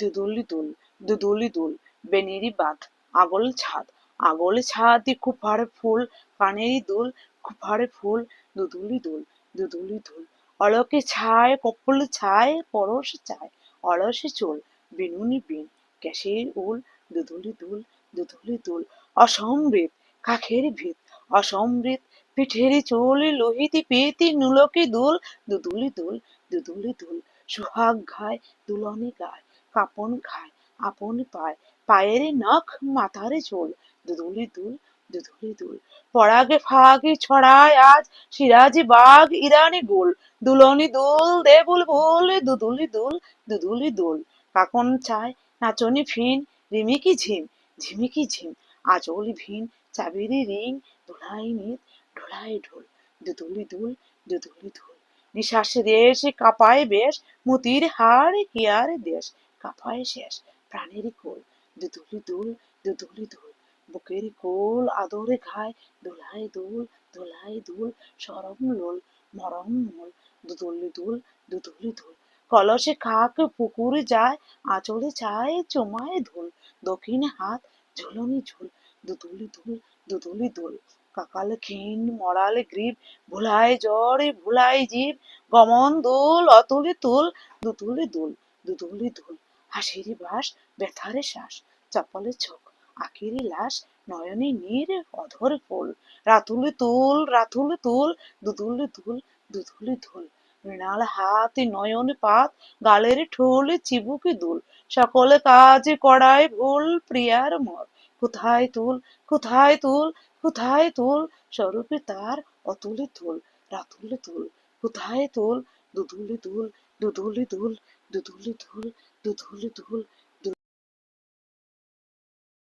দুদুলি দুল দুদুলি দুল বেনেরি বাঁধ, আগল ছাদ আগল ছাদ কুপার ফুল কানেরি দুল কুপারে ফুল দুদুলি দুল দুদুলি দুল অলকে ছায়, কপল ছায়, পরশ চায়, অলসে চুল, বিনুনি বিন ক্যাশের উল দুদুলি দুল দুদুলি দুল অসমৃত কাখের ভিত অসমৃত পিঠের চুল, লোহিতি পেতি, নুলকে দুল দুদুলি দুল দুদুলি দুল সুহাগ ঘায়, দুলনি গায় কাপন খায় আপন পায়, পায়ের নখ মাথার চুল দুদুলি দুল দুদুলি দুল। পরাগে ফাগে ছড়ায় আজ সিরাজি বাগ ইরানি গোল। দুলনি দুল দে বুলবুল দুদুলি দুল দুদুলি দুল। কাকন চায় নাচনি ফিন, রিমিকি ঝিম, ঝিমিকি ঝিম। আচল ভিন, চাবিরি রিং দোলাই নিত ঢোলাই ঢোল। দুদুলি দুল দুদুলি দুল নিঃশ্বাস দেশ কাঁপায় বেশ, মতির হাড় হিয়ার দেশ। কাঁপায় শেষ। প্রাণের কোল দুদুলি দুল দুদুলি দুল। বুকের কোল, আদরে খায় দোলায় দুল দোলায় দুল, সরম লোল, মরম মোল। দুদুলি দুল দুদুলি দুল। কলসে খাক, পুকুরে যায়, আঁচলে চায়, চুমায় ধুল। দক্ষিণে হাত, ঝুলনি ঝুল। দুদুলি দুল দুদুলি দুল। কাকাল ক্ষীণ, মরাল গ্রীব। ভুলায় জ্বরে, ভুলায় জীব। গমন দুল, অতুলি তুল। দুতুলে দুল দুদুলি দুল। হাসিরি বাস ব্যথারে শ্বাস চপলে চোখ, আখিরি লাশ, নয়নে নীর, অধর ফুল, রাতুলে তুল রাতুলে তুল, দুদুলি দুল দুদুলি দুল মৃণাল হাত, নয়ন পাত, গালের ঠোল, চিবুকে দুল, সকলে কাজ করায় ভুল প্রিয়ার মত কোথায় তুল কোথায় তুল কোথায় তুল, স্বরূপে তার অতুলে তুল রাতুলে তুল কোথায় তুল দুদুলি ধুল দুধুলি ধুল দুধুলি ধুল দুধুলি দুল